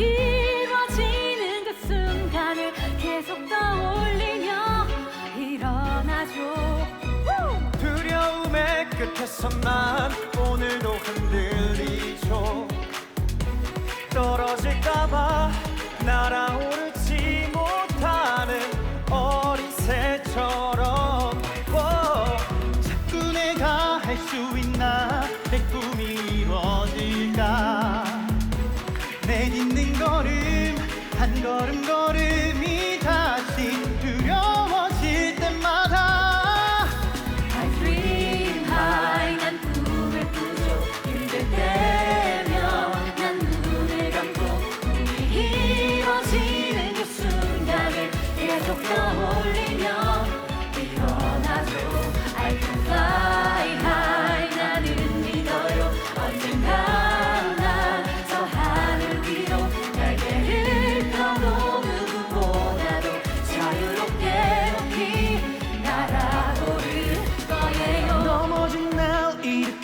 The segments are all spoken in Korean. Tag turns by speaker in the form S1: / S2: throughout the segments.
S1: 이루어지는 그 순간을 계속 떠올리며 일어나죠 두려움의 끝에서만 오늘도 흔들리죠. 떨어질까봐
S2: 날아오르죠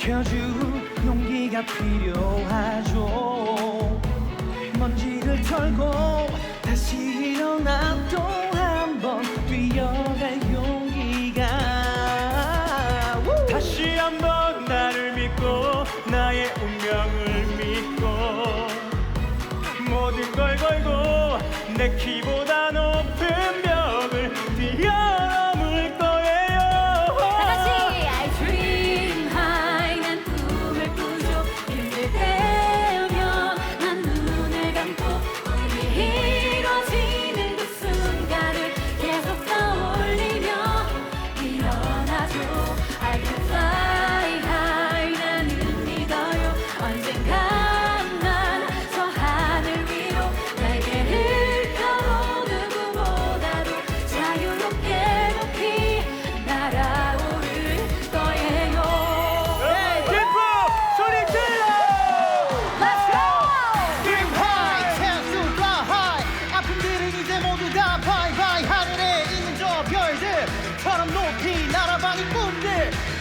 S2: 날 일으켜줄 용기가 필요하죠. 먼지를 털고 다시 일어나 또 한 번 뛰어갈 용기가. 다시 한번 나를 믿고 나의 운명을 믿고 모든 걸 걸고 내 키보다 높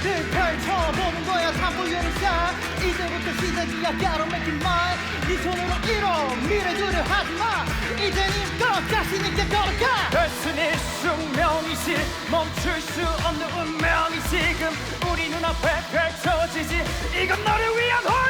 S1: 늘
S3: 펼쳐보는 거야. 산부유리사 이제부터 시작이야 gotta make it mine 네 손으로 이뤄. 미래들을 하지마. 이제 니것 자신 있게 걸어가.
S2: 결순이 숙명이지. 멈출 수 없는 운명이 지금 우리 눈앞에 펼쳐지지. 이건 너를 위한 whole